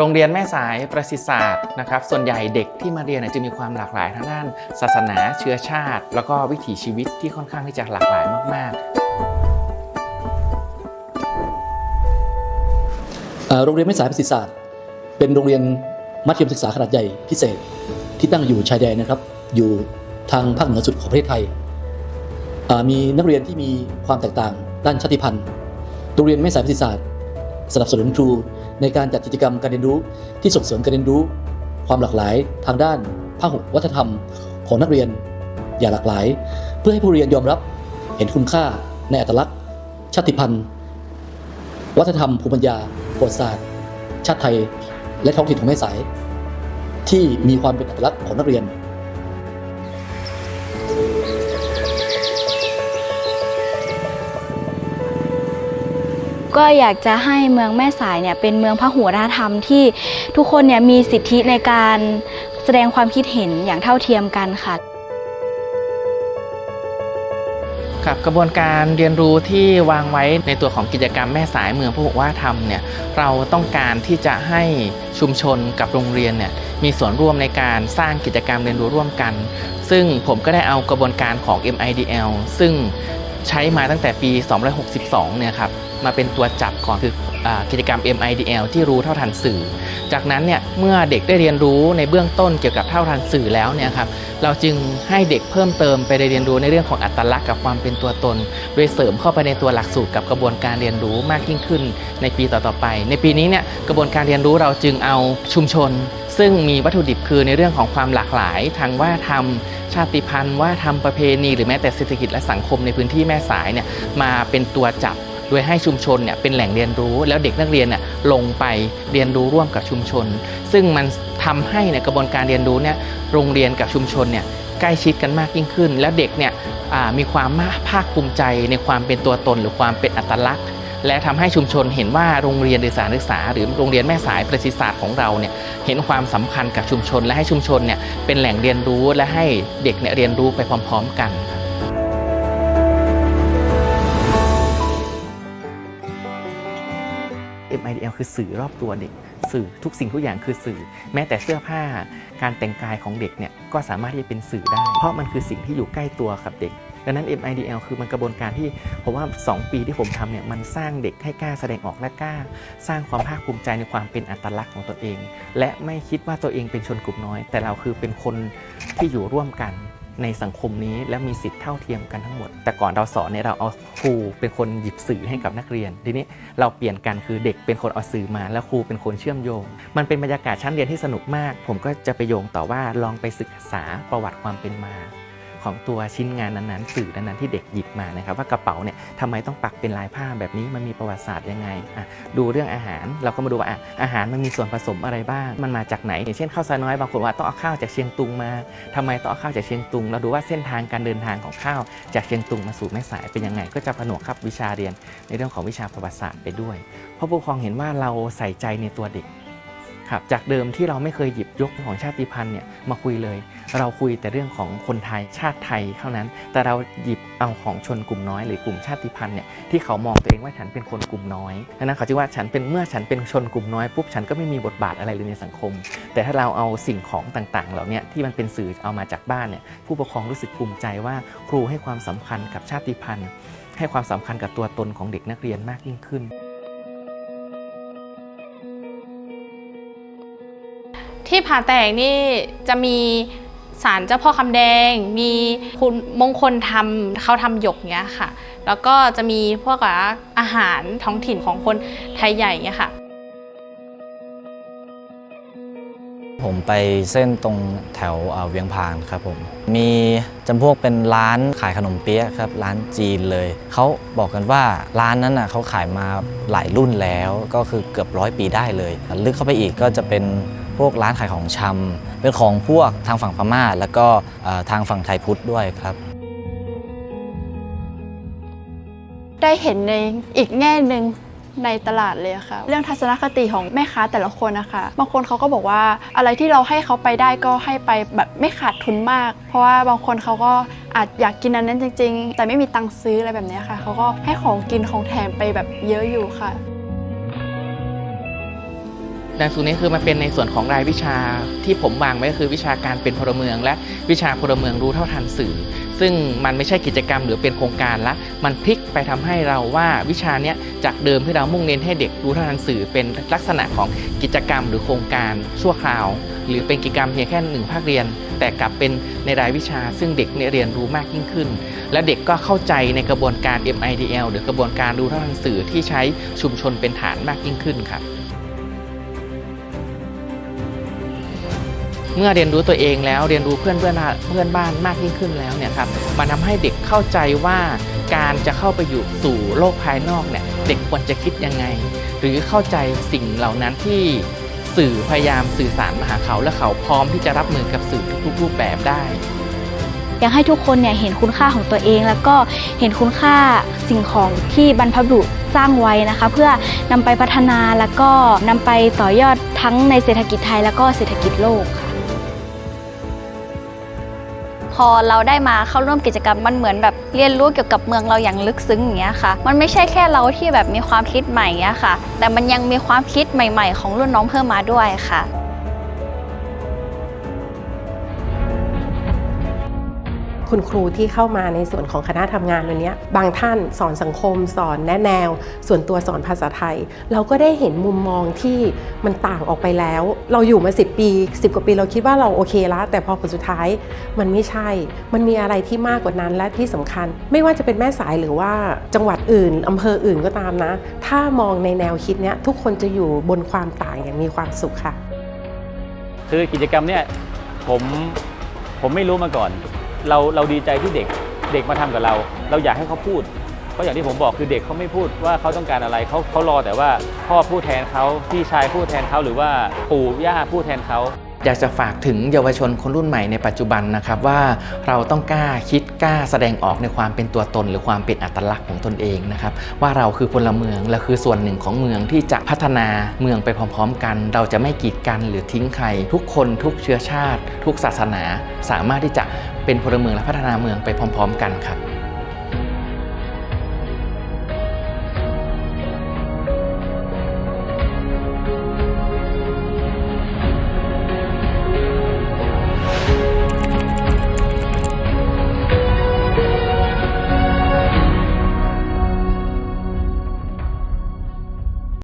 โรงเรียนแม่สายประสิทธิศาสตร์นะครับ ส่วนใหญ่เด็กที่มาเรียนจะมีความหลากหลายทางด้าน ศาสนาเชื้อชาติ แล้วก็วิถีชีวิตที่ค่อนข้างที่จะหลากหลายมากเอ่อโรงเรียนแม่สายประสิทธิศาสตร์ เป็นโรงเรียนมัธยมศึกษาขนาดใหญ่พิเศษที่ตั้งอยู่ชายแดนนะครับอยู่ทางภาคเหนือสุดของประเทศไทย มีนักเรียนที่มีความแตกต่างด้านชาติพันธุ์ โรงเรียนแม่สายประสิทธิศาสตร์ สนับสนุนครู ในการจัดกิจกรรมการเรียนรู้ที่ส่งเสริมการเรียนรู้ ความหลากหลายทางด้านภาควัฒนธรรม ของนักเรียน อย่างหลากหลาย เพื่อให้ผู้เรียนยอมรับเห็นคุณค่าในอัตลักษณ์ ชาติพันธุ์ วัฒนธรรมภูมิปัญญาประวัติศาสตร์ ชาติไทย และท้องถิ่นของแม่สาย ที่มีความเป็นอัตลักษณ์ของนักเรียน ก็อยากจะให้เมืองแม่สายเนี่ยเป็นเมืองพหุวัฒนธรรมที่ทุกคนเนี่ยมีสิทธิในการแสดงความคิดเห็นอย่างเท่าเทียมกันค่ะครับกระบวนการเรียนรู้ที่วางไว้ในตัวของกิจกรรมแม่สายเมืองพหุวัฒนธรรมเนี่ยเราต้องการที่จะให้ชุมชนกับโรงเรียนเนี่ยมีส่วนร่วมในการสร้างกิจกรรมเรียนรู้ร่วมกัน ซึ่งผมก็ได้เอากระบวนการของ MIDL ซึ่ง ใช้มาตั้งแต่ปี 262 เนี่ยครับ มาเป็นตัวจับก่อนคืออกิจกรรม MIDL ที่รู้เท่าทันสื่อ จากนั้นเนี่ยเมื่อเด็กได้เรียนรู้ในเบื้องต้นเกี่ยวกับเท่าทันสื่อแล้วเนี่ยครับเราจึงให้เด็กเพิ่มเติมไปเรียนรู้ในเรื่องของอัตลักษณ์กับความเป็นตัวตน โดยเสริมเข้าไปในตัวหลักสูตรกับกระบวนการเรียนรู้มากยิ่งขึ้นในปีต่อๆไป ในปีนี้เนี่ยกระบวนการเรียนรู้เราจึงเอาชุมชน ซึ่งมีวัตถุดิบคือในเรื่องของความหลากหลายทางว่าทำชาติพันธุ์ว่าทำประเพณี หรือแม้แต่เศรษฐกิจและสังคมในพื้นที่แม่สายเนี่ยมาเป็นตัวจับโดยให้ชุมชนเนี่ยเป็นแหล่งเรียนรู้ แล้วเด็กนักเรียนเนี่ยลงไปเรียนรู้ร่วมกับชุมชน ซึ่งมันทำให้ในกระบวนการเรียนรู้เนี่ยโรงเรียนกับชุมชนเนี่ยใกล้ชิดกันมากยิ่งขึ้น แล้วเด็กเนี่ยมีความภาคภูมิใจในความเป็นตัวตน หรือความเป็นอัตลักษณ์ และทำให้ชุมชนเห็นว่าโรงเรียนหรือสานศึกษา หรือโรงเรียนแม่สายประสิทธิศาสตร์ของเราเนี่ยเห็นความสำคัญกับชุมชน และให้ชุมชนเนี่ยเป็นแหล่งเรียนรู้และให้เด็กเนี่ยเรียนรู้ไปพร้อม ๆ กันครับ MIDL คือสื่อรอบตัวเด็ก สื่อทุกสิ่งทุกอย่างคือสื่อ แม้แต่เสื้อผ้าการแต่งกายของเด็กเนี่ยก็สามารถที่จะเป็นสื่อได้ เพราะมันคือสิ่งที่อยู่ใกล้ตัวกับเด็ก ดังนั้น MIDL คือมันกระบวนการที่ผมว่า 2 ปีที่ผมทำเนี่ยมันสร้างเด็กให้กล้าแสดงออกและกล้า สร้างความภาคภูมิใจในความเป็นอัตลักษณ์ของตัวเอง และไม่คิดว่าตัวเองเป็นชนกลุ่มน้อย แต่เราคือเป็นคนที่อยู่ร่วมกันในสังคมนี้และมีสิทธิ์เท่าเทียมกันทั้งหมด แต่ก่อนเราสอนเนี่ยเราเอาครูเป็นคนหยิบสื่อให้กับนักเรียน ทีนี้เราเปลี่ยนกันคือเด็กเป็นคนเอาสื่อมา แล้วครูเป็นคนเชื่อมโยง มันเป็นบรรยากาศชั้นเรียนที่สนุกมาก ผมก็จะไปโยงต่อว่าลองไปศึกษาประวัติความเป็นมา ของตัวชิ้นงานนั้นๆ สื่อนั้นๆที่เด็กหยิบมานะครับ ว่ากระเป๋าเนี่ยทำไมต้องปักเป็นลายผ้าแบบนี้มันมีประวัติศาสตร์ยังไงอะดูเรื่องอาหารเราก็มาดูว่าอะอาหารมันมีส่วนผสมอะไรบ้าง มันมาจากไหนอย่างเช่นข้าวซอยน้อยบางคนว่าต้องเอาข้าวจากเชียงตุงมาทำไมต้องเอาข้าวจากเชียงตุง เราดูว่าเส้นทางการเดินทางของข้าวจากเชียงตุงมาสู่แม่สายเป็นยังไง ก็จะผนวกครับวิชาเรียนในเรื่องของวิชาประวัติศาสตร์ไปด้วยเพราะผู้ปกครองเห็นว่าเราใส่ใจในตัวเด็ก ครับจากเดิมที่เราไม่เคยหยิบยกของชาติพันธุ์เนี่ยมาคุยเลย เราคุยแต่เรื่องของคนไทยชาติไทยเท่านั้น แต่เราหยิบเอาของชนกลุ่มน้อยหรือกลุ่มชาติพันธุ์เนี่ยที่เขามองตัวเองว่าฉันเป็นคนกลุ่มน้อยดังนั้นเขาจึงว่าฉันเป็นเมื่อฉันเป็นชนกลุ่มน้อยปุ๊บฉันก็ไม่มีบทบาทอะไรเลยในสังคม แต่ถ้าเราเอาสิ่งของต่างๆ เหล่านี้ที่มันเป็นสื่อเอามาจากบ้านเนี่ยผู้ปกครองรู้สึกภูมิใจว่าครูให้ความสำคัญกับชาติพันธุ์ ให้ความสำคัญกับตัวตนของเด็กนักเรียนมากยิ่งขึ้น ที่ผ่าแตกนี่จะมีศาลเจ้าพ่อคำแดง มีคุณมงคลทำเขาทำหยกเงี้ยค่ะ แล้วก็จะมีพวกอาหารท้องถิ่นของคนไทยใหญ่เงี้ยค่ะผมไปเส้นตรงแถวเวียงพานครับผม มีจำพวกเป็นร้านขายขนมเปี๊ยะครับร้านจีนเลย เขาบอกกันว่าร้านนั้นน่ะเขาขายมาหลายรุ่นแล้วก็คือเกือบร้อยปีได้เลย ลึกเข้าไปอีกก็จะเป็น พวกร้านขายของชำเป็นของพวกทางฝั่งพม่า แล้วก็ทางฝั่งไทยพุทธด้วยครับ ได้เห็นในอีกแง่หนึ่งในตลาดเลยอะค่ะเรื่องทัศนคติของแม่ค้าแต่ละคนนะคะบางคนเขาก็บอกว่าอะไรที่เราให้เขาไปได้ก็ให้ไปแบบไม่ขาดทุนมาก เพราะว่าบางคนเขาก็อาจอยากกินอันนั้นจริง ๆ แต่ไม่มีตังค์ซื้ออะไรแบบนี้ค่ะเขาก็ให้ของกินของแถมไปแบบเยอะอยู่ค่ะ หลักสูนี้คือมันเป็นในส่วนของรายวิชาที่ผมวางไว้ก็คือวิชาการเป็นพลเมือง และวิชาพลเมืองรู้เท่าทันสื่อ ซึ่งมันไม่ใช่กิจกรรมหรือเป็นโครงการละ มันพลิกไปทำให้เราว่าวิชาเนี้ยจากเดิมที่เรามุ่งเน้นให้เด็กรู้เท่าทันสื่อ เป็นลักษณะของกิจกรรมหรือโครงการชั่วคราว หรือเป็นกิจกรรมเพียงแค่หนึ่งภาคเรียน แต่กลับเป็นในรายวิชา ซึ่งเด็กเนี่ยเรียนรู้มากยิ่งขึ้น และเด็กก็เข้าใจในกระบวนการ MIDL หรือกระบวนการรู้เท่าทันสื่อที่ใช้ชุมชนเป็นฐานมากยิ่งขึ้นครับ เมื่อเรียนรู้ตัวเองแล้วเรียนรู้เพื่อนเพื่อนเพื่อนบ้านมากยิ่งขึ้นแล้วเนี่ยครับมันทำให้เด็กเข้าใจว่าการจะเข้าไปอยู่สู่โลกภายนอกเนี่ยเด็กควรจะคิดยังไง หรือเข้าใจสิ่งเหล่านั้นที่สื่อพยายามสื่อสารมาหาเขาและเขาพร้อมที่จะรับมือกับสื่อทุกรูปแบบได้อยากให้ทุกคนเนี่ยเห็นคุณค่าของตัวเอง แล้วก็เห็นคุณค่าสิ่งของที่บรรพบุรุษสร้างไว้นะคะ เพื่อนำไปพัฒนาแล้วก็นำไปต่อยอดทั้งในเศรษฐกิจไทยแล้วก็เศรษฐกิจโลก พอเราได้มาเข้าร่วมกิจกรรมมันเหมือนแบบเรียนรู้เกี่ยวกับเมืองเราอย่างลึกซึ้งอย่างเงี้ยค่ะ มันไม่ใช่แค่เราที่แบบมีความคิดใหม่เงี้ยค่ะ แต่มันยังมีความคิดใหม่ ๆ ของรุ่นน้องเพิ่มมาด้วยค่ะ คุณครูที่เข้ามาในส่วนของคณะทำงานวันนี้บางท่านสอนสังคม สอนแนะแนว ส่วนตัวสอนภาษาไทย เราก็ได้เห็นมุมมองที่มันต่างออกไปแล้ว เราอยู่มา 10 ปี 10 กว่าปีเราคิดว่าเราโอเคล้วแต่พอผลสุดท้ายมันไม่ใช่ มันมีอะไรที่มากกว่านั้นและที่สำคัญ ไม่ว่าจะเป็นแม่สายหรือว่าจังหวัดอื่นอำเภออื่นก็ตามนะ ถ้ามองในแนวคิดเนี้ยทุกคนจะอยู่บนความต่างอย่างมีความสุขค่ะคือกิจกรรมเนี่ยผมผมไม่รู้มาก่อน เราเราดีใจที่เด็กเด็กมาทำกับเรา เราอยากให้เขาพูด เพราะอย่างที่ผมบอกคือเด็กเขาไม่พูดว่าเขาต้องการอะไรเขาเขารอแต่ว่าพ่อพูดแทนเขาพี่ชายพูดแทนเขาหรือว่าปู่ย่าพูดแทนเขา อยากจะฝากถึงเยาวชนคนรุ่นใหม่ในปัจจุบันนะครับว่าเราต้องกล้าคิดกล้าแสดงออกในความเป็นตัวตน หรือความเป็นอัตลักษณ์ของตนเองนะครับว่าเราคือพลเมืองและคือส่วนหนึ่งของเมืองที่จะพัฒนาเมืองไปพร้อม ๆ กัน เราจะไม่กีดกันหรือทิ้งใคร ทุกคนทุกเชื้อชาติ ทุกศาสนา สามารถที่จะเป็นพลเมืองและพัฒนาเมืองไปพร้อม ๆ กันครับ